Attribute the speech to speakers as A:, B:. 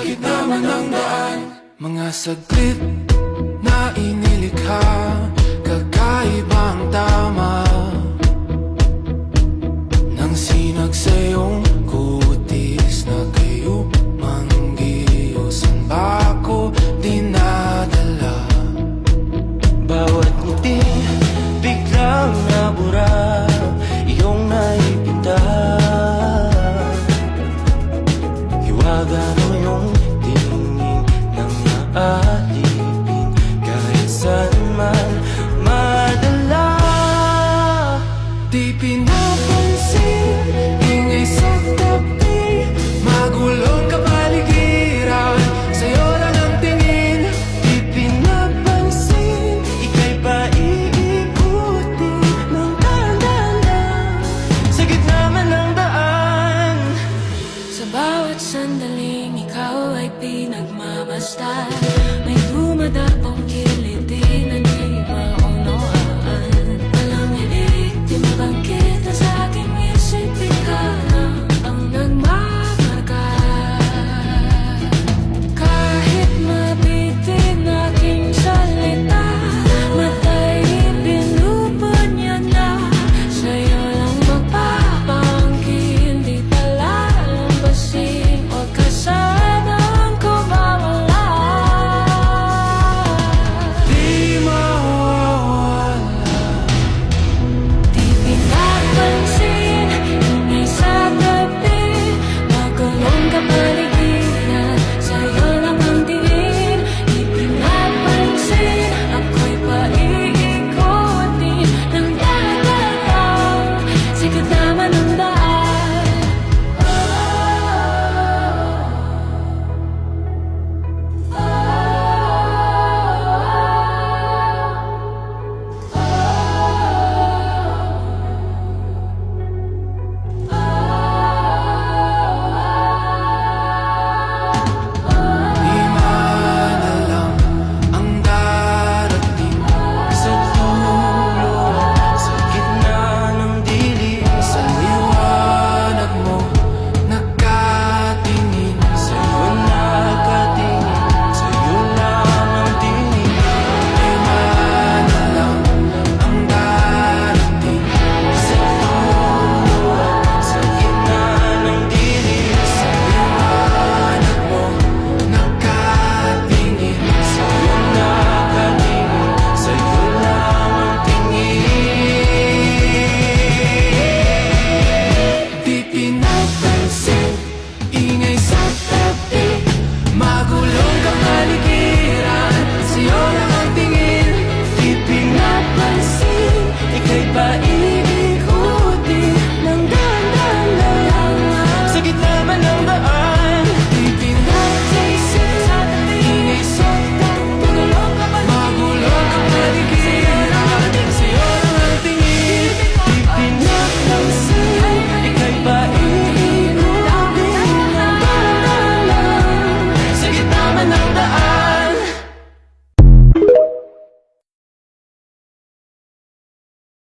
A: sa gitna man ng daan Mga saglit
B: Haga mo yung tingin ng
A: maalim